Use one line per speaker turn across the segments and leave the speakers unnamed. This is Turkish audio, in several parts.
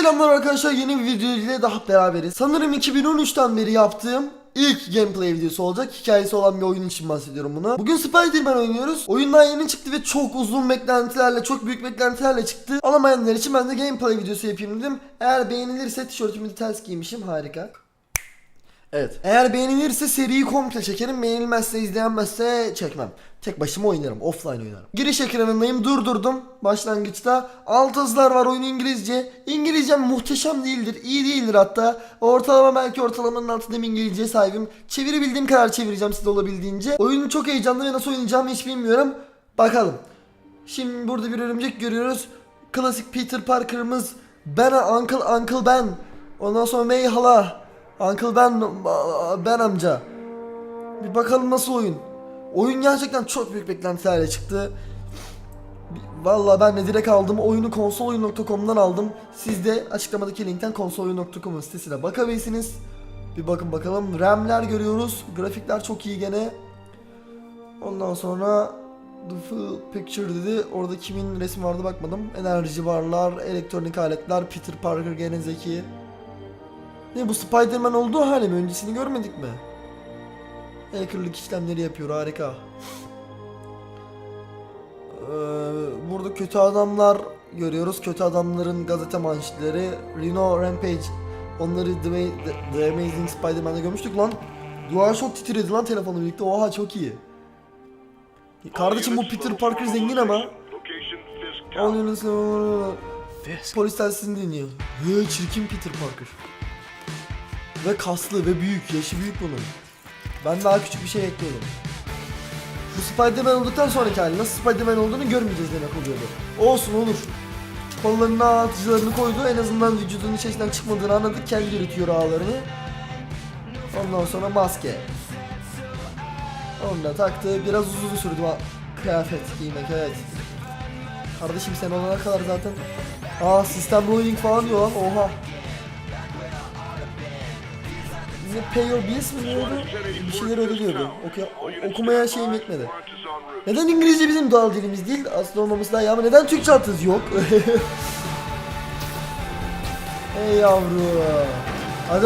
Selamlar arkadaşlar yeni bir video ile daha beraberiz. Sanırım 2013'ten beri yaptığım ilk gameplay videosu olacak. Hikayesi olan bir oyun için bahsediyorum bunu. Bugün Spider-Man oynuyoruz. Oyundan yeni çıktı ve çok uzun beklentilerle, çok büyük beklentilerle çıktı. Alamayanlar için ben de gameplay videosu yapayım dedim. Eğer beğenilirse tişörtümü de ters giymişim. Harika. Evet. Eğer beğenilirse seriyi komple çekerim. Beğenilmezse, izlenmezse çekmem. Tek başıma oynarım. Offline oynarım. Giriş ekranındayım. Durdurdum. Başlangıçta. Alt hızlar var. Oyun İngilizce. İngilizcem muhteşem değildir. iyi değildir hatta. Ortalama belki ortalamanın altında bir İngilizceye sahibim. Çevirebildiğim kadar çevireceğim size olabildiğince. Oyunu çok heyecanlı ve nasıl oynayacağımı hiç bilmiyorum. Bakalım. Şimdi burada bir örümcek görüyoruz. Klasik Peter Parker'ımız. Ben Uncle Uncle Ben. Ondan sonra May hala. Uncle Ben Ben amca. Bir bakalım nasıl oyun. Oyun gerçekten çok büyük beklentilerle çıktı. Vallahi ben de direkt aldım. Oyunu konsoloyun.com'dan aldım. Siz de açıklamadaki linkten konsoloyun.com'un sitesine bakabilirsiniz. Bir bakın bakalım. RAM'ler görüyoruz. Grafikler çok iyi gene. Ondan sonra The Full Picture dedi. Orada kimin resmi vardı bakmadım. Enerji barlar, elektronik aletler, Peter Parker gene zeki. Ne bu Spider-Man olduğu hali mi? Öncesini görmedik mi? Hackerlık işlemleri yapıyor harika. Ee, burada kötü adamlar görüyoruz. Kötü adamların gazete manşetleri. Rhino Rampage. Onları The, The- The Amazing Spider-Man'de görmüştük lan. Çok titredi lan telefonla birlikte. Oha çok iyi. Kardeşim bu Peter Parker zengin ama. All units
Fisk.
Polis telsizini dinliyor. Hı, çirkin Peter Parker. Ve kaslı ve büyük. Yaşı büyük bunun. Ben daha küçük bir şey bekliyordum. Bu Spider-Man olduktan sonraki hali nasıl Spider-Man olduğunu görmeyeceğiz demek oluyordu. Olsun olur. Kollarına atıcılarını koydu. En azından vücudunun içerisinden çıkmadığını anladık. Kendi üretiyor ağlarını. Ondan sonra maske. Onu da taktı. Biraz uzun sürdü kıyafet giymek evet. Kardeşim sen olana kadar zaten Aa sistem rolling falan diyor lan oha Ne pay your bills mi diyordu? Bir şeyler öyle diyordu Oku- okumaya şeyim yetmedi. Neden İngilizce bizim doğal dilimiz değil? Aslında olmaması daha iyi ama neden Türkçe altınız yok? Ey yavru.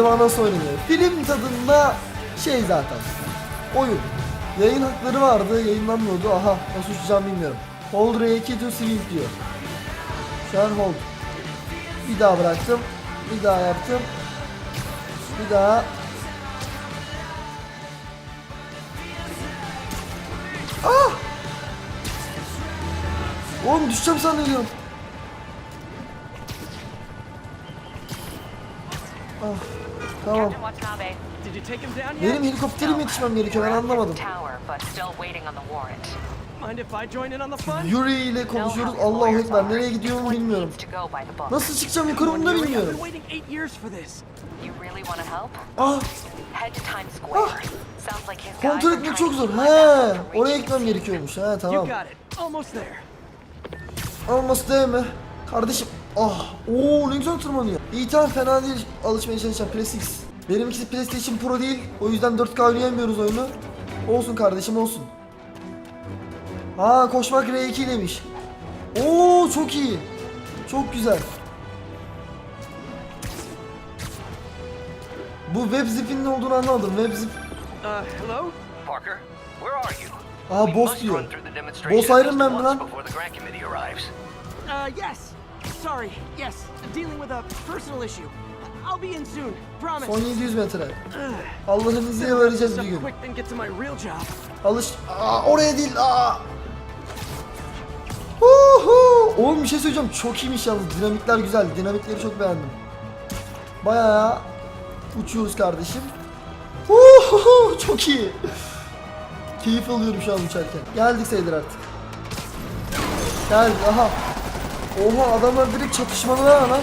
Bana nasıl oynanıyor? Film tadında şey zaten. Oyun. Yayın hakları vardı yayınlanmıyordu. Aha nasıl uçacağım bilmiyorum. Hold R2 to swing diyor. Şu an hold. Bir daha bıraktım. Bir daha yaptım. Bir daha Oğlum düşeceğim sanıyorum. Ah, tamam. Benim helikopterim yetişmem gerekiyor ben anlamadım. Yuri ile konuşuyoruz.
Lawyers
Ekber. Nereye gidiyorum bilmiyorum. Nasıl çıkacağım yukarı onu da bilmiyorum. Ah,
guys
kontrol etmek çok zor. He, oraya gitmem gerekiyormuş. He, tamam. Alması değil mi? Kardeşim. Ah, oo ne güzel tırmanıyor. İyi tamam fena değil alışmaya çalışacağım. PlayStation. Benimkisi PlayStation Pro değil. O yüzden 4K oynayamıyoruz oyunu. Olsun kardeşim olsun. Ha koşmak R2 demiş. Oo çok iyi. Çok güzel. Bu web zip'in ne olduğunu anlamadım. Web zip.
Uh, hello?
Parker, where are you?
Aa boss diyor. Boss Iron Man mi lan?
Uh, yes. Sorry. Yes. Dealing with a personal issue. I'll be in soon. Promise.
Son 700 metre. Allah'ın izniyle varacağız bir gün.
quick then get to my real job.
Alış... Aa, oraya değil. Aa. Huhu. Oğlum bir şey söyleyeceğim. Çok iyiymiş yalnız. Dinamikler güzel. Dinamikleri çok beğendim. Bayağı uçuyoruz kardeşim. Huhu. Çok iyi. Keyif alıyorum şu an uçarken. Geldik sayılır artık. Geldik. Aha. Oha adamlar direkt çatışmalı ha lan.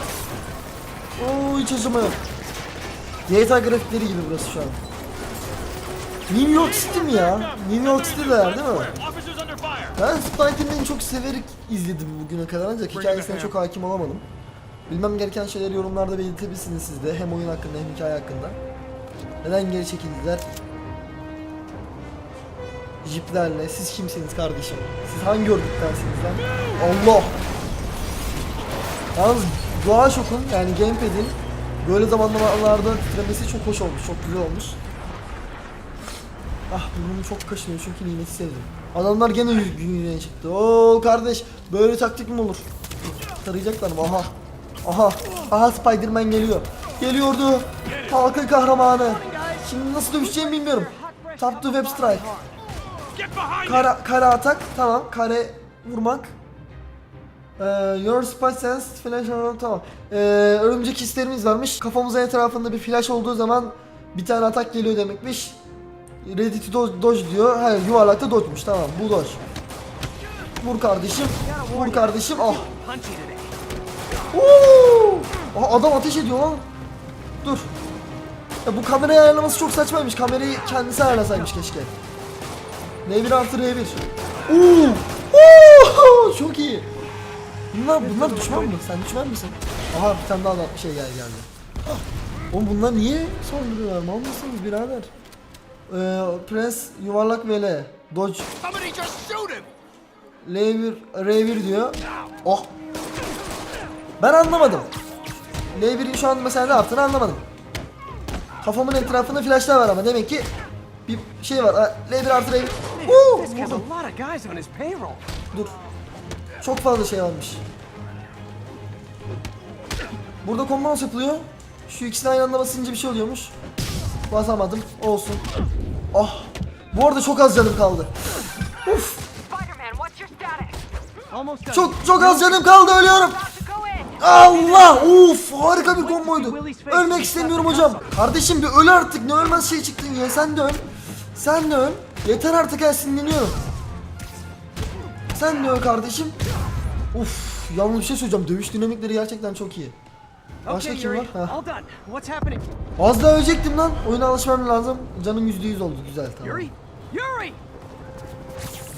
Oo hiç acıma yok. GTA grafikleri gibi burası şu an. New York City mi ya? New York City'deler değil mi? Ben Spider-Man'i çok severek izledim bugüne kadar ancak hikayesine çok hakim olamadım. Bilmem gereken şeyleri yorumlarda belirtebilirsiniz siz de hem oyun hakkında hem hikaye hakkında. Neden geri çekildiler? Jiplerle siz kimsiniz kardeşim? Siz hangi örgüttensiniz lan? Allah! Yalnız DualShock'un yani Gamepad'in böyle zamanlarda titremesi çok hoş olmuş, çok güzel olmuş. Ah burnum çok kaşınıyor çünkü nimeti sevdim. Adamlar gene yü- gününe çıktı. Oo kardeş böyle taktik mi olur? Tarayacaklar mı? Aha. Aha. Aha Spider-Man geliyor. Geliyordu. Halkın kahramanı. Şimdi nasıl dövüşeceğimi bilmiyorum. Tap to web strike. Kara, kara atak. Tamam. Kare vurmak. Ee, your spy sense flash tamam. Ee, örümcek hislerimiz varmış. Kafamızın etrafında bir flash olduğu zaman bir tane atak geliyor demekmiş. Ready to dodge, dodge diyor. He yuvarlakta dodge'muş tamam bu dodge. Vur kardeşim. Vur kardeşim. Ah. Oo! Adam ateş ediyor lan. Dur. Ya bu kamerayı ayarlaması çok saçmaymış. Kamerayı kendisi ayarlasaymış keşke. R1 artı R1. Oo! Oo! Çok iyi. Bunlar bunlar düşman mı? Sen düşman mısın? Aha bir tane daha da şey geldi geldi. Ah! Oğlum bunlar niye saldırıyorlar? Mal mısınız birader? Ee, press yuvarlak ve L. Dodge
Somebody just shoot him!
L1 R1 diyor. Oh. Ben anlamadım. L1'in şu an mesela ne yaptığını anlamadım. Kafamın etrafında flashlar var ama demek ki bir şey var. Ha, L1 artı R1. Woo!
This has a
Vurdum.
lot of guys on his payroll.
Dur. Çok fazla şey varmış. Burada combo nasıl yapılıyor? Şu ikisini aynı anda basınca bir şey oluyormuş. Basamadım. Olsun. Ah. Bu arada çok az canım kaldı. Uf. Çok çok az canım kaldı ölüyorum. Allah! Uf! Harika bir komboydu. Ölmek istemiyorum hocam. Kardeşim bir öl artık. Ne ölmez şey çıktın ya. Sen de öl. Sen de öl. Yeter artık ya sinirleniyorum. Sen de öl kardeşim. Uf! Yalnız bir şey söyleyeceğim. Dövüş dinamikleri gerçekten çok iyi. Başka
Okay,
kim
Yuri,
var? Ha. Az daha ölecektim lan. Oyuna alışmam lazım. Canım %100 oldu. Güzel tamam.
Yuri? Yuri!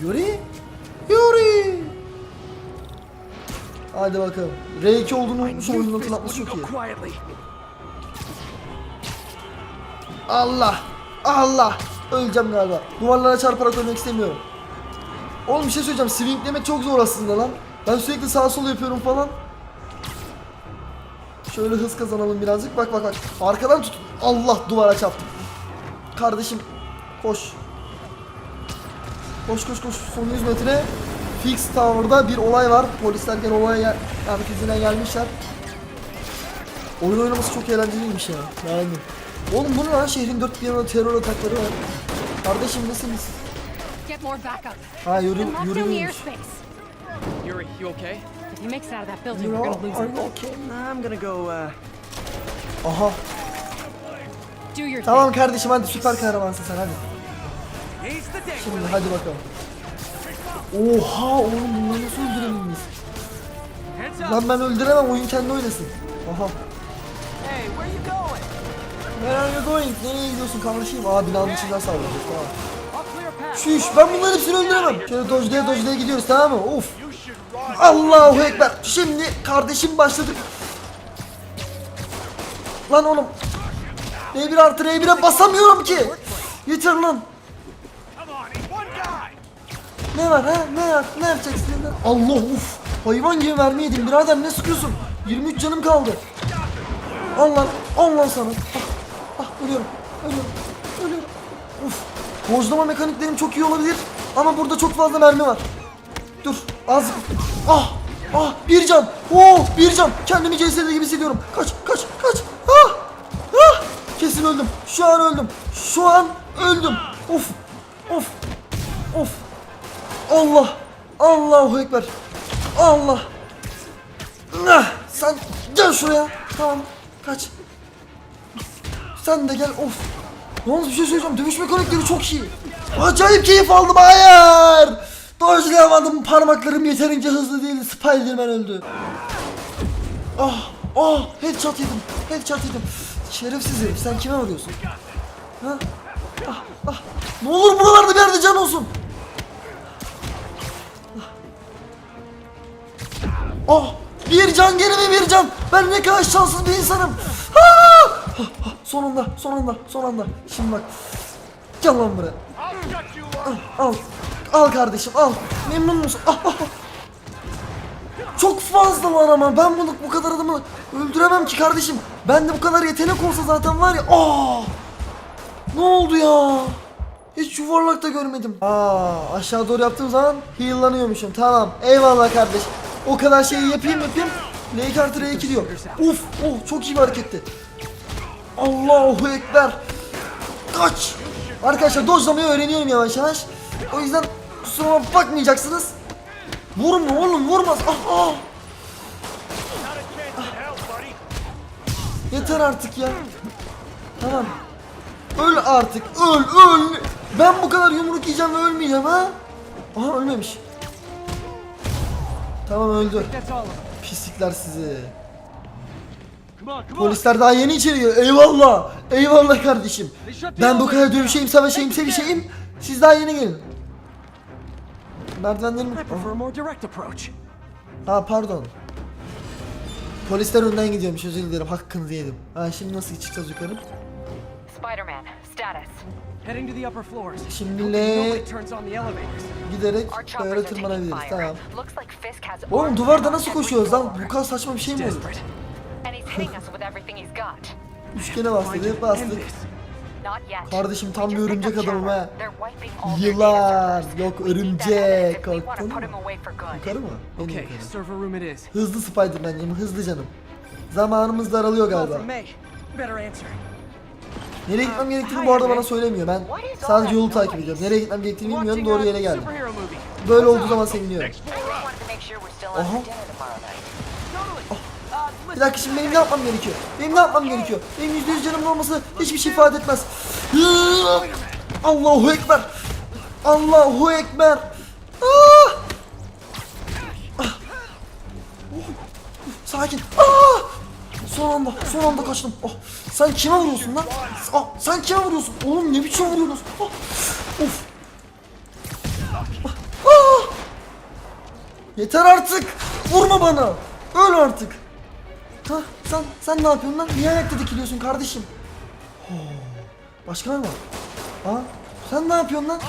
Yuri? Yuri! Hadi bakalım. R2 olduğunu unutmuş oyunun hatırlatması çok iyi. Allah! Allah! Öleceğim galiba. Duvarlara çarparak ölmek istemiyorum. Oğlum bir şey söyleyeceğim. Swinglemek çok zor aslında lan. Ben sürekli sağ sol yapıyorum falan. Şöyle hız kazanalım birazcık. Bak bak bak. Arkadan tut. Allah duvara çarptım. Kardeşim koş. Koş koş koş. Son 100 metre. Fix Tower'da bir olay var. Polisler gene olaya merkezine gelmişler. Oyun oynaması çok eğlenceliymiş ya. Yani. Oğlum bu lan şehrin dört bir yanında terör atakları var. Kardeşim nesiniz?
Get more backup.
Ha yürü
airspace.
Yuri, you okay?
If he makes it out of that building,
Yürü,
we're gonna lose
are
him.
you okay?
I'm gonna go, uh...
Aha.
Do your
Tamam
thing.
kardeşim hadi süper kahramansın sen hadi. Şimdi hadi bakalım. Oha oğlum bunları nasıl öldürelim biz?
Heads up!
Lan ben öldüremem oyun kendi oynasın. Aha.
Hey, where you going?
Where are you going? Nereye gidiyorsun kardeşim? Aa binanın içinden saldıracak tamam. Şuş ben bunların hepsini öldüremem. Şöyle dojlaya dojlaya gidiyoruz tamam mı? Of. Allahu Ekber. Şimdi kardeşim başladık. Lan oğlum. R1 artı R1'e basamıyorum ki. Yeter lan. Ne var ha? Ne var? Ne yapacaksın? Allah uf. Hayvan gibi mermi yedim birader ne sıkıyorsun? 23 canım kaldı. Al lan. Al lan sana. Ah ölüyorum. Ölüyorum. Ölüyorum. Uf. Bozlama mekaniklerim çok iyi olabilir. Ama burada çok fazla mermi var. Dur. Az. Ah. Ah. Bir can. Oo. Bir can. Kendimi CS'de gibi hissediyorum. Kaç. Kaç. Kaç. Ah. Ah. Kesin öldüm. Şu an öldüm. Şu an öldüm. Of. Of. Of. Allah. Allahu Ekber. Allah. Ah, sen gel şuraya. Tamam. Kaç. Sen de gel. Of. Yalnız bir şey söyleyeceğim. Dövüş mekanikleri çok iyi. Acayip keyif aldım. Hayır. Dojlayamadım. Parmaklarım yeterince hızlı değildi. Spiderman öldü. Ah. Ah. Headshot yedim. Headshot yedim. Şerefsiz herif. Sen kime vuruyorsun? Ha? Ah. Ah. Ne olur buralarda bir yerde can olsun. Ah! Bir can gene mi bir can? Ben ne kadar şanssız bir insanım. Ah! Ah, ah, sonunda, sonunda. Şimdi bak. Gel lan buraya. Ah, Al. Al kardeşim al. Memnun musun? Ah, ah, ah. Çok fazla var ama ben bunu bu kadar adamı öldüremem ki kardeşim. Ben de bu kadar yetenek olsa zaten var ya. Aa! Ne oldu ya? Hiç yuvarlakta görmedim. Aa, aşağı doğru yaptığım zaman heal'lanıyormuşum. Tamam. Eyvallah kardeş. O kadar şeyi yapayım yapayım. L2 artı R2 diyor. Uf, oh çok iyi bir hareketti. Allahu Ekber. Kaç. Arkadaşlar dojlamayı öğreniyorum yavaş yavaş. O yüzden kusuruma bakmayacaksınız. Vurma oğlum vurmaz. Ah, ah. Yeter artık ya. Tamam. Öl artık. Öl öl. Ben bu kadar yumruk yiyeceğim ve ölmeyeceğim ha. Aha ölmemiş. Tamam öldü. Pislikler sizi. Polisler daha yeni içeri giriyor. Eyvallah. Eyvallah kardeşim. Ben bu kadar dövüşeyim, savaşayım, sevişeyim. Siz daha yeni gelin.
Approach.
Ha pardon. Polisler önden gidiyormuş özür dilerim hakkınızı yedim. Ha şimdi nasıl çıkacağız yukarı?
Spider-Man, status.
Heading to the upper floors.
Şimdi
Nobody
L
turns on the elevators.
giderek
taking
tırmanabiliriz tamam. Oğlum duvarda nasıl koşuyoruz lan? Bu kadar saçma bir şey mi olur?
And he's hitting us with everything he's got.
Üçgene bastık, bastık.
this.
Not yet.
Kardeşim, tam bir örümcek adamım ha.
They're wiping all their
Yılan,
servers.
yok
We need that
örümcek.
evidence if we wanna
Korktun
put
mu?
him away for good.
Yukarı mı? Benim
Okay,
yukarı.
server room it is.
Hızlı Spider-Man'cim, hızlı canım. Zamanımız daralıyor
Call
galiba.
from May. Better answer.
Nereye gitmem gerektiğini bu arada bana söylemiyor. Ben sadece yolu takip ediyorum. Nereye gitmem gerektiğini bilmiyorum.
Watching
Doğru
a
yere geldim.
superhero movie.
Böyle olduğu zaman seviniyorum.
I just wanted to make sure we're still out
Aha.
for dinner tomorrow night.
Bir dakika şimdi benim ne yapmam gerekiyor? Benim ne yapmam gerekiyor? Benim yüzde yüz canımın olması hiçbir şey ifade etmez. Allahu Ekber. Allahu Ekber. Ah! Ah! Oh! Sakin. Ah! Son anda, son anda kaçtım. Oh, sen kime vuruyorsun lan? Ah, sen kime vuruyorsun? Oğlum ne biçim vuruyorsunuz? Ah! Of. Ah! Yeter artık. Vurma bana. Öl artık. Ha sen sen ne yapıyorsun lan? Niye ayakta dikiliyorsun kardeşim? Başka ne var? Ha sen ne yapıyorsun lan?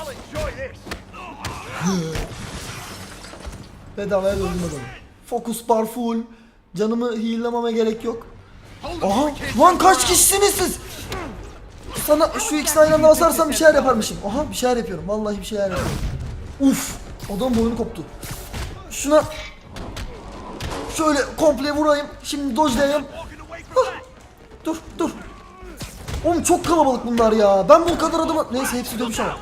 Bedavaya öldüm adamı. Focus bar full. Canımı heal'lamama gerek yok. Aha lan kaç kişisiniz siz? Sana şu ikisini aynı anda basarsam bir şeyler yaparmışım. Aha bir şeyler yapıyorum. Vallahi bir şeyler yapıyorum. Uf adam boynu koptu. Şuna Şöyle komple vurayım. Şimdi dojlayayım. Hah. Dur dur. Oğlum çok kalabalık bunlar ya. Ben bu kadar adamı... Neyse hepsi dövüş ama.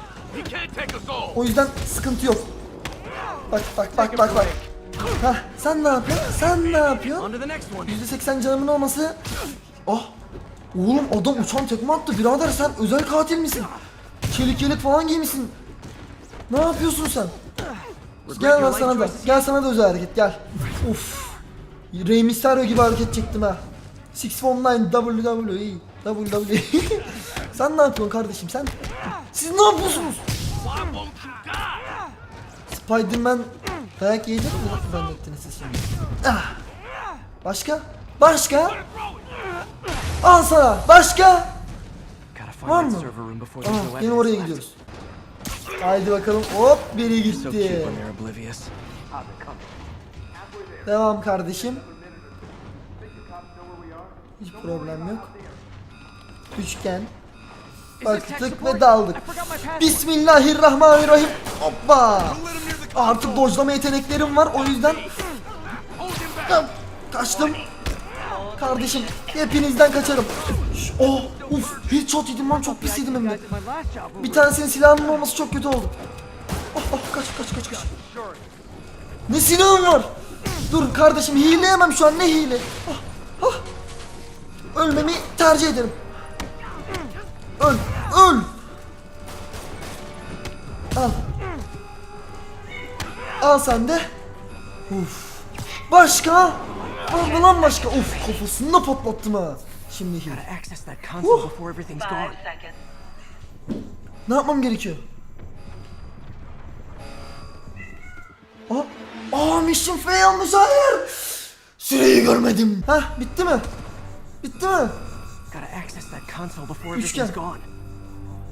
O yüzden sıkıntı yok. Bak bak bak bak bak. Hah sen ne yapıyorsun? Sen ne yapıyorsun?
On to the next one.
%80 canımın olması. Ah. Oğlum adam uçan tekme attı. Birader sen özel katil misin? Çelik yelek falan giymişsin. Ne yapıyorsun sen? Gel lan sana da. Gel sana da özel hareket gel. Uf. Rey Mysterio gibi hareket çektim ha. 619 WWE WWE Sen ne yapıyorsun kardeşim sen? Siz ne yapıyorsunuz? Spiderman dayak yiyecek mi zannettiniz siz şimdi? Ah. Başka? Başka? Al sana. Başka? Var mı? Aa, yine oraya gidiyoruz. Haydi bakalım. Hop biri gitti. Devam kardeşim. Hiç problem yok. Üçgen. Baktık ve daldık. Bismillahirrahmanirrahim. Hoppa. Artık dojlama yeteneklerim var. O yüzden kaçtım. Kardeşim hepinizden kaçarım. Ş- Oh, uf, headshot yedim lan çok pis yedim hem de. Bir tanesinin silahının olması çok kötü oldu. Oh, oh, kaç kaç kaç kaç. Ne silahın var? Dur kardeşim hileyemem şu an ne hile? Ölmemi tercih ederim. Öl, öl. Al. Al sen de. Uf. Başka? Var mı lan başka? Of kafasını da patlattım ha. Şimdi hile.
Gone.
Ne yapmam gerekiyor? Aa, aa mission failmiş hayır. Süreyi görmedim. Hah bitti mi? Bitti mi?
Gotta access that console before
Üçgen.
everything's gone.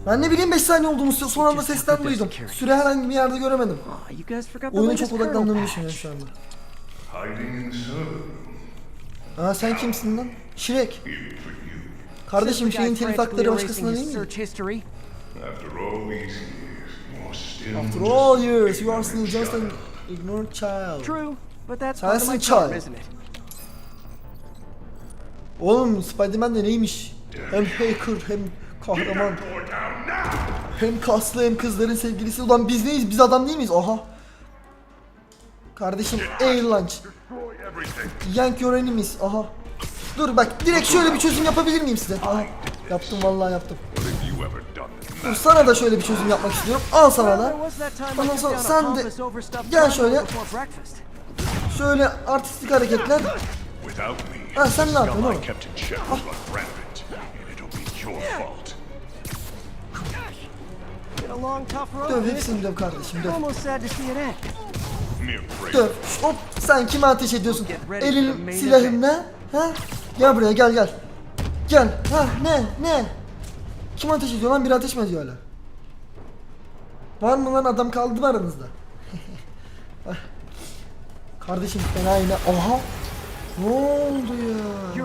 Ben ne bileyim 5 saniye olduğunu son anda sesten duydum. Süre herhangi bir yerde göremedim.
Aw, you guys forgot the
Oyuna çok odaklandığımı düşünüyorum şu anda. Aa sen kimsin lan? Şirek. Kardeşim şeyin telif hakları başkasına değil mi?
After all these years, you are still just
an ignorant child.
True, but that's part of
Sensin
my charm,
child.
isn't it?
Oğlum Spiderman de neymiş? Hem hacker hem kahraman. Hem kaslı hem kızların sevgilisi. Ulan biz neyiz? Biz adam değil miyiz? Aha. Kardeşim ey lunch. Yank your enemies. Aha. Dur bak direkt şöyle bir çözüm yapabilir miyim size? Aha. Yaptım vallahi yaptım. Sana da şöyle bir çözüm yapmak istiyorum. Al sana da. Ondan sonra sen de gel şöyle. Şöyle artistik hareketler. Ha sen ne yapıyorsun
scum I
oğlum?
kept in check will run rampant, and it'll be your fault.
Been a long, tough road.
Döv hepsini döv kardeşim döv. Döv. Hop sen kime ateş ediyorsun? Elin ne? Ha? Gel buraya gel gel. Gel. Ha ne ne? Kim ateş ediyor lan? Bir ateş mi ediyor hala? Var mı lan adam kaldı mı aranızda? Ah. Kardeşim fena yine. Aha. Ne oldu ya?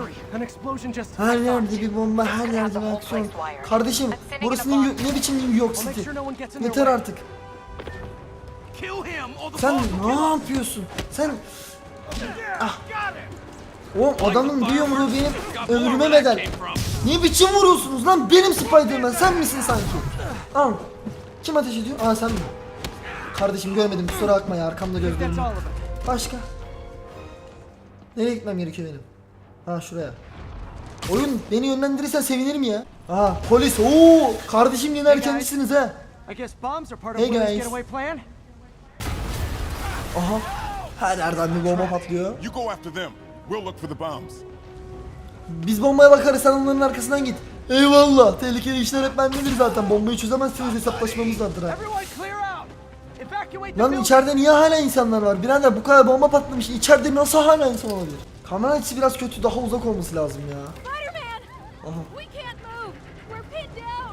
Her yerde bir bomba, her yerde bir aksiyon. Kardeşim, burası New York, ne biçim New York City? Yeter artık. Sen ne yapıyorsun? Sen... Ah. Oğlum adamın bir yumruğu benim ömrüme bedel. Ne biçim vuruyorsunuz lan? Benim Spiderman, sen misin sanki? Al. Kim ateş ediyor? Aa sen mi? Kardeşim görmedim, kusura bakma ya, arkamda gözlerim. Başka? Nereye gitmem gerekiyor benim? Ha şuraya. Oyun beni yönlendirirsen sevinirim ya. Aha polis. Oo kardeşim yine erkencisiniz ha. Hey, guys. Aha. Her yerden bir bomba patlıyor.
You go after them. We'll look for the bombs.
Biz bombaya bakarız sen onların arkasından git. Eyvallah. Tehlikeli işler hep bendedir zaten. Bombayı çözemezseniz hesaplaşmamız vardır ha.
Everyone clear out. Evacuate the
Lan içeride niye hala insanlar var? Birader bu kadar bomba patlamış. İçeride nasıl hala insan olabilir? Kamera açısı biraz kötü. Daha uzak olması lazım ya.
Down!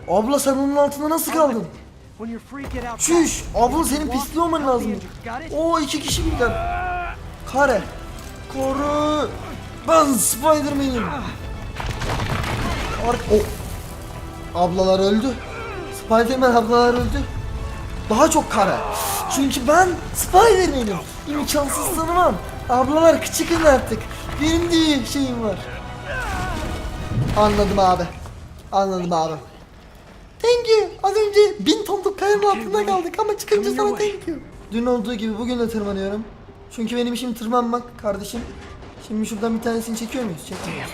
Abla sen onun altında nasıl kaldın? Çüş! Abla senin pisli olman lazım. Oo iki kişi birden. Kare. Koru. Ben Spiderman'im. Ark o. Ablalar öldü. Spiderman ablalar öldü. Daha çok kare. Çünkü ben Spiderman'im. İmkansız tanımam. Ablalar küçükün artık. Benim de şeyim var. Anladım abi. Anladım abi. Thank you. Az önce bin tonluk kayanın altında kaldık ama çıkınca sana thank you. Dün olduğu gibi bugün de tırmanıyorum. Çünkü benim işim tırmanmak kardeşim. Şimdi şuradan bir tanesini çekiyor muyuz? Çekmiyoruz.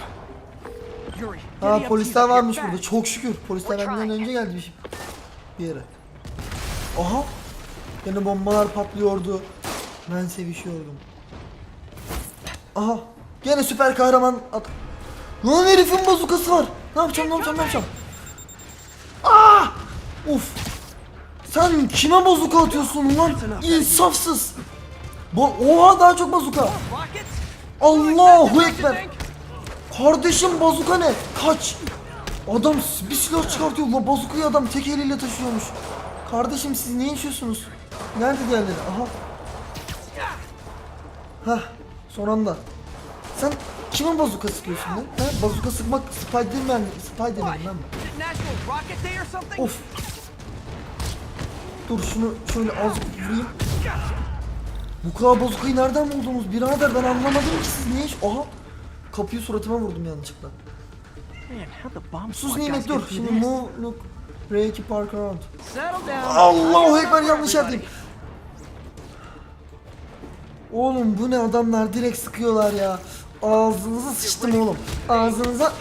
Up,
polisler varmış burada. Çok şükür. Polisler benden önce geldi bir, şey- bir yere. Aha. Yine bombalar patlıyordu. Ben sevişiyordum. Aha. Gene süper kahraman at. Lan herifin bazukası var. Ne yapacağım ne yapacağım ne yapacağım? Aa! Uf. Sen kime bazuka atıyorsun lan? İnsafsız. Bu oha daha çok bazuka. Allahu ekber. Kardeşim bazuka ne? Kaç. Adam bir silah çıkartıyor. La bazukayı adam tek eliyle taşıyormuş. Kardeşim siz ne yaşıyorsunuz? Nerede diğerleri? Aha. Hah. Son anda. Sen kime bazuka sıkıyorsun lan? Ha? Bazuka sıkmak Spiderman, Spiderman lan. Of. Dur şunu şöyle az vurayım. Bu kadar bazukayı nereden buldunuz birader ben anlamadım ki siz ne iş... Aha. Kapıyı suratıma vurdum yanlışlıkla. Sus nimet dur. Şimdi move look. Reiki park around. Allahu ekber yanlış yerdeyim. Oğlum bu ne adamlar direkt sıkıyorlar ya. Ağzınıza sıçtım oğlum. Ağzınıza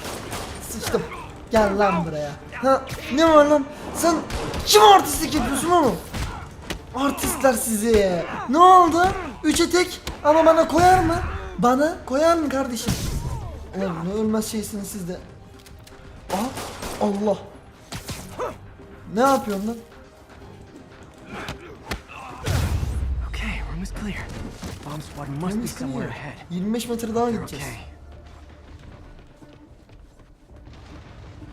sıçtım. Gel lan buraya. Ha ne var lan? Sen kim artistlik yapıyorsun oğlum? Artistler sizi. Ne oldu? Üçe tek ama bana koyar mı? Bana koyar mı kardeşim? Ulan ne ölmez şeysiniz siz de. Aha Allah. Ne yapıyorsun lan?
Okay, room is clear. Bomb squad must be somewhere ahead.
25 metre daha gideceğiz.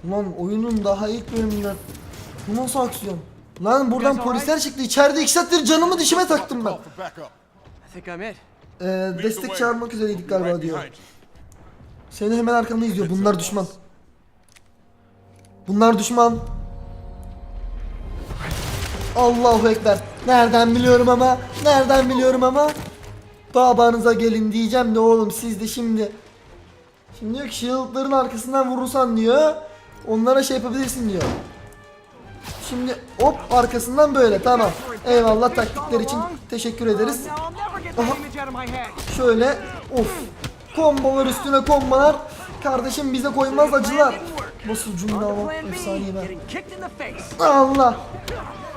Ulan oyunun daha ilk bölümünden bu nasıl aksiyon? Lan buradan polisler çıktı. İçeride iki saattir canımı dişime taktım ben. Ee, destek çağırmak üzereydik galiba diyor. Seni hemen arkandayız diyor. Bunlar düşman. Bunlar düşman. Allahu Ekber. Nereden biliyorum ama? Nereden biliyorum ama? Babanıza gelin diyeceğim de oğlum siz de şimdi. Şimdi diyor ki shield'ların arkasından vurursan diyor. Onlara şey yapabilirsin diyor. Şimdi hop arkasından böyle tamam. Eyvallah taktikler için teşekkür ederiz. Aha. Şöyle of kombolar üstüne kombolar kardeşim bize koymaz acılar. Nasıl cümle ama efsaneyi ben. Allah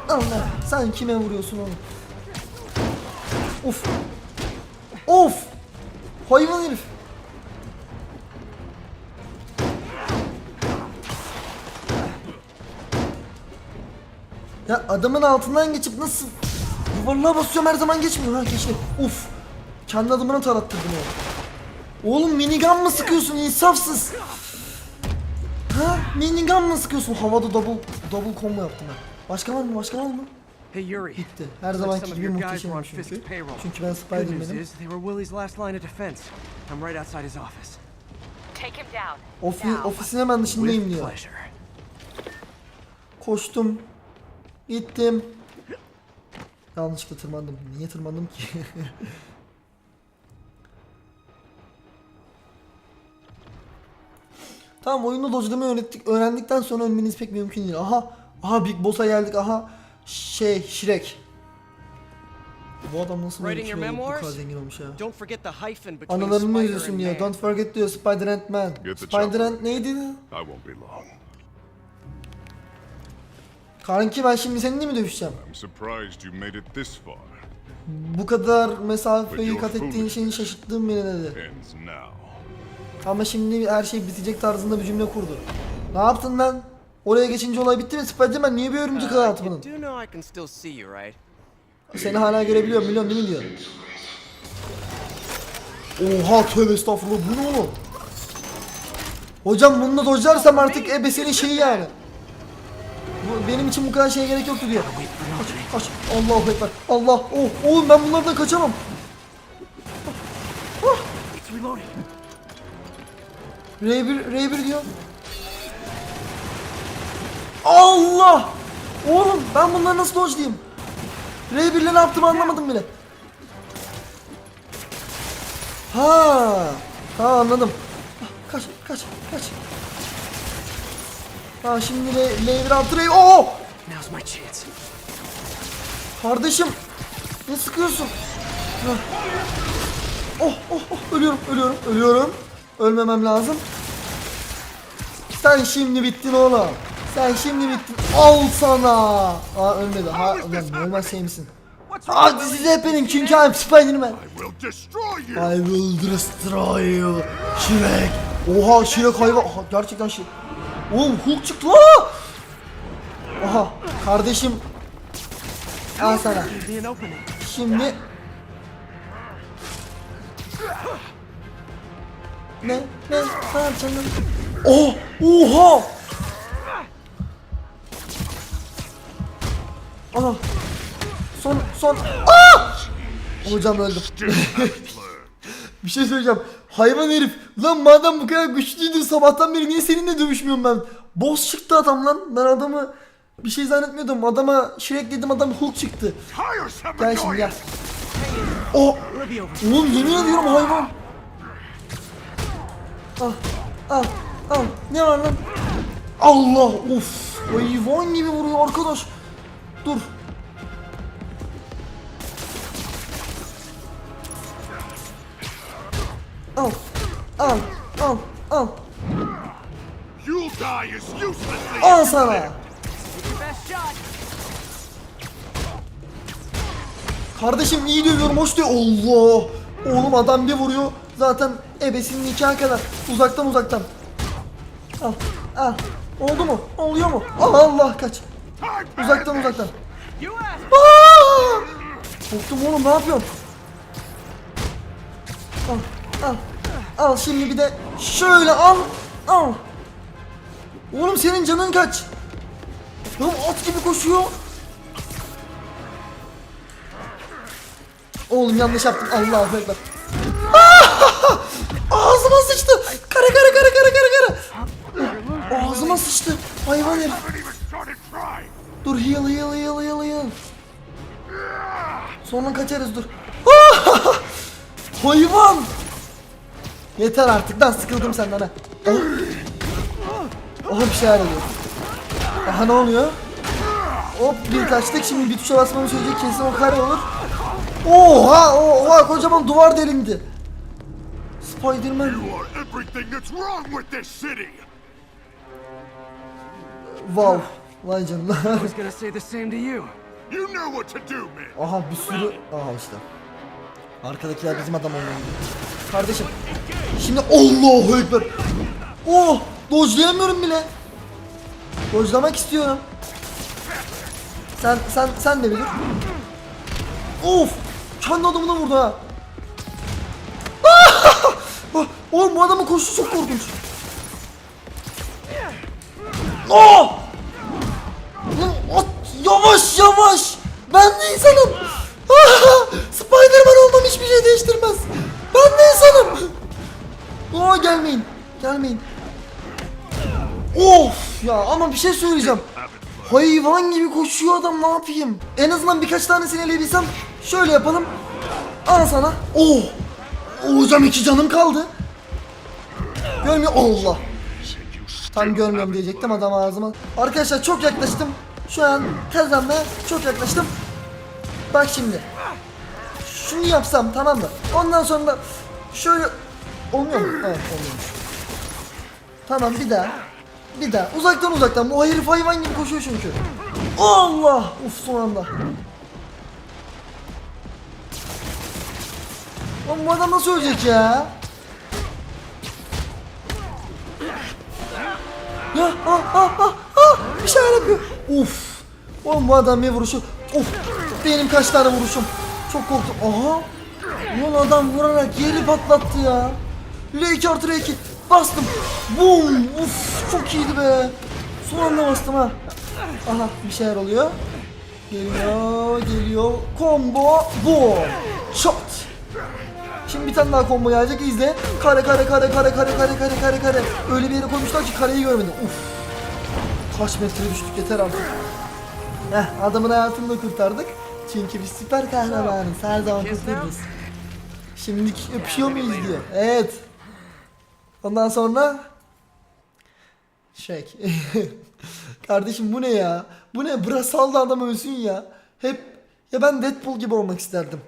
Allah sen kime vuruyorsun oğlum? Of Of Hayvan herif Ya adamın altından geçip nasıl Duvarına basıyorum her zaman geçmiyor ha geçti Uf Kendi adımını tarattırdım o Oğlum minigun mı sıkıyorsun insafsız Ha minigun mı sıkıyorsun havada double double combo yaptım ben Başka var mı başka var mı
Hey Yuri.
Bitti. Her zamanki gibi muhteşem çünkü. Çünkü ben
Good news
Spider-Man'im.
is they were Willie's last line of defense. I'm right outside his office.
Take him down.
Ofi, ofisin hemen dışındayım diyor. Koştum. Gittim. Yanlışlıkla tırmandım. Niye tırmandım ki? tamam oyunu dodge'lamayı öğrettik, öğrendikten sonra ölmeniz pek mümkün değil. Aha, aha Big Boss'a geldik. Aha şey Shrek. Bu adam nasıl böyle şey oldu, bu kadar zengin olmuş ya.
Don't forget the hyphen between
Anılarını
Spider
yüzüsün
and
diyor.
man.
Don't forget diyor Spider-Man Spider-Man neydi?
I won't be long.
Kanki ben şimdi seninle mi dövüşeceğim?
I'm surprised you made it this far.
Bu kadar mesafeyi kat ettiğin şeyin şaşırttığın beni dedi.
Ends now.
Ama şimdi her şey bitecek tarzında bir cümle kurdu. Ne yaptın lan? Oraya geçince olay bitti mi? Spiderman niye bir örümcek ağı
Uh,
attı
you
bunun? Seni hala görebiliyorum biliyorum değil mi diyor. Oha tövbe estağfurullah bu ne oğlum? Hocam bunu da dojlarsam artık ebesinin şeyi yani. Bu, benim için bu kadar şeye gerek yoktu diyor. Kaç, kaç. Ekber. Allah. Oh, oğlum ben bunlardan kaçamam.
Reloading.
R1, R1 diyor. Allah! Oğlum ben bunları nasıl dodge'layayım? R1 ile ne yaptığımı anlamadım bile. Ha, ha anladım. Ah, Kaç, kaç, kaç. Ha şimdi L, L1 altı R... Oo!
Now's my chance.
Kardeşim, ne sıkıyorsun? Oh, oh, oh, ölüyorum, ölüyorum, ölüyorum. Ölmemem lazım. Sen şimdi bittin oğlum. Sen şimdi bittin. Al sana. Aa ölmedi. Ha, ulan ölmez şey misin? Hadi
Willie?
size hepinin çünkü I'm Spider-Man.
I will destroy you.
I will destroy you. Shrek. Oha Shrek hayvan. Aha, gerçekten Shrek. Oğlum Hulk çıktı la. Aha kardeşim. Al sana. Şimdi Ne? Ne? Yapacaksın lan? Oh! Oha! Aha! Son, son... Aa! Hocam öldüm. Bir şey söyleyeceğim. Hayvan herif. Lan madem bu kadar güçlüydün sabahtan beri niye seninle dövüşmüyorum ben? Boss çıktı adam lan. Ben adamı bir şey zannetmiyordum. Adama Shrek dedim adam Hulk çıktı. Gel şimdi gel. Oh! Oğlum yemin ediyorum hayvan. Al, al, al. Ne var lan? Allah, of. Hayvan gibi vuruyor arkadaş. Dur. Al, al, al, al.
You'll die as uselessly
Al sana. Kardeşim iyi dövüyorum hoş diyor. Allah. Oğlum adam bir vuruyor. Zaten ebesinin nikahı kadar. Uzaktan uzaktan. Al. Al. Oldu mu? Oluyor mu? Al Allah kaç. Uzaktan uzaktan. Korktum oğlum ne yapıyorsun? Al. Al. Al şimdi bir de şöyle al. Al. Oğlum senin canın kaç? Oğlum at gibi koşuyor. Oğlum yanlış yaptım. Allahu ekber. Ağzıma sıçtı. Kare kare kare kare kare kare. Ağzıma sıçtı. Hayvan herif. Dur heal heal heal heal heal. Sonra kaçarız dur. Hayvan. Yeter artık lan sıkıldım senden ha. Oh. Oha bir şeyler oluyor. Aha ne oluyor? Hop bir kaçtık şimdi bir tuşa basmamı söyleyecek kesin o kare olur. Oha oha kocaman duvar delindi. Spiderman. Wow. Vay canına. Aha bir sürü... Aha işte. Arkadakiler bizim adam olmalı. Kardeşim. Şimdi Allahu Ekber. Oh! Dojlayamıyorum bile. Dojlamak istiyorum. Sen sen sen de bilir. Of! Kendi adamına vurdu ha. Ah! Oğlum bu adamın koşusu çok korkunç. Oh! At yavaş yavaş. Ben de insanım. Spiderman olmam hiçbir şey değiştirmez. Ben de insanım. Aa gelmeyin. Gelmeyin. Of ya ama bir şey söyleyeceğim. Hayvan gibi koşuyor adam ne yapayım? En azından birkaç tanesini eleyebilsem şöyle yapalım. Al sana. Oh, hocam iki canım kaldı. Görmüyor Allah. Tam görmüyorum diyecektim adam ağzıma. Arkadaşlar çok yaklaştım. Şu an kazanmaya çok yaklaştım. Bak şimdi. Şunu yapsam tamam mı? Ondan sonra şöyle olmuyor mu? Evet olmuyormuş. Tamam bir daha. Bir daha. Uzaktan uzaktan. Bu herif hayvan gibi koşuyor çünkü. Allah! Uf son anda. Oğlum bu adam nasıl ölecek ya? Ya ah ah ah ah bir şeyler yapıyor. Uf. Oğlum bu adam bir vuruşu. Of. Benim kaç tane vuruşum. Çok korktum. Aha. Ulan adam vurarak yeri patlattı ya. R2 artı R2. Bastım. Boom. Uf çok iyiydi be. Son anda bastım ha. Aha bir şeyler oluyor. Geliyor geliyor. Combo. Boom. Shot. Şimdi bir tane daha combo gelecek izle. Kare kare kare kare kare kare kare kare kare. Öyle bir yere koymuşlar ki kareyi görmedim. Uf. Kaç metre düştük yeter artık. Heh, adamın hayatını da kurtardık. Çünkü biz süper kahramanız. Her zaman kurtarırız. Şimdi öpüşüyor muyuz diyor. Evet. Ondan sonra şey. Kardeşim bu ne ya? Bu ne? Bırak sal da adam ölsün ya. Hep ya ben Deadpool gibi olmak isterdim.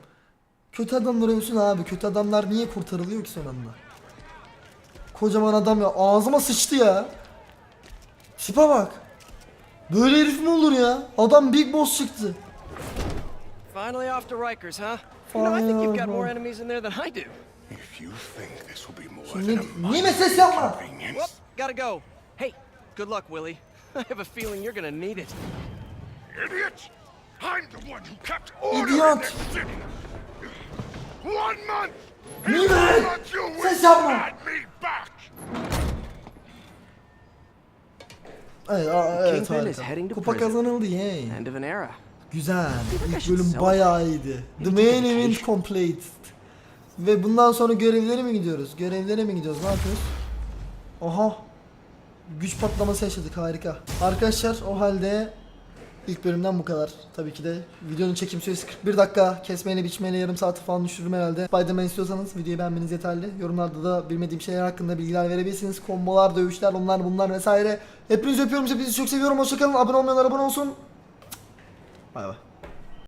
Kötü adamlar ölsün abi. Kötü adamlar niye kurtarılıyor ki son anda? Kocaman adam ya. Ağzıma sıçtı ya. Tipe bak. Böyle herif mi olur ya? Adam Big Boss çıktı.
Finally off to Rikers, huh? You know, I think you've got more enemies in there than I do.
Şimdi Nime ses yapma.
Whoop, gotta go. Hey, good luck, Willy. I have a feeling you're gonna need it.
Idiot! I'm the one who kept order in this city. One month. Nime!
Ses yapma. Evet, evet harika. Kupa kazanıldı yay. Güzel. İlk bölüm bayağı iyiydi. The main event complete. Ve bundan sonra görevlere mi gidiyoruz? Görevlere mi gidiyoruz? Ne yapıyoruz? Aha. Güç patlaması yaşadık harika. Arkadaşlar o halde ilk bölümden bu kadar. Tabii ki de videonun çekim süresi 41 dakika. Kesmeyle biçmeyle yarım saati falan düşürürüm herhalde. Spiderman istiyorsanız videoyu beğenmeniz yeterli. Yorumlarda da bilmediğim şeyler hakkında bilgiler verebilirsiniz. Kombolar, dövüşler, onlar bunlar vesaire. Hepinizi öpüyorum. Hepinizi çok seviyorum. Hoşçakalın. Abone olmayanlar abone olsun. Bay bay.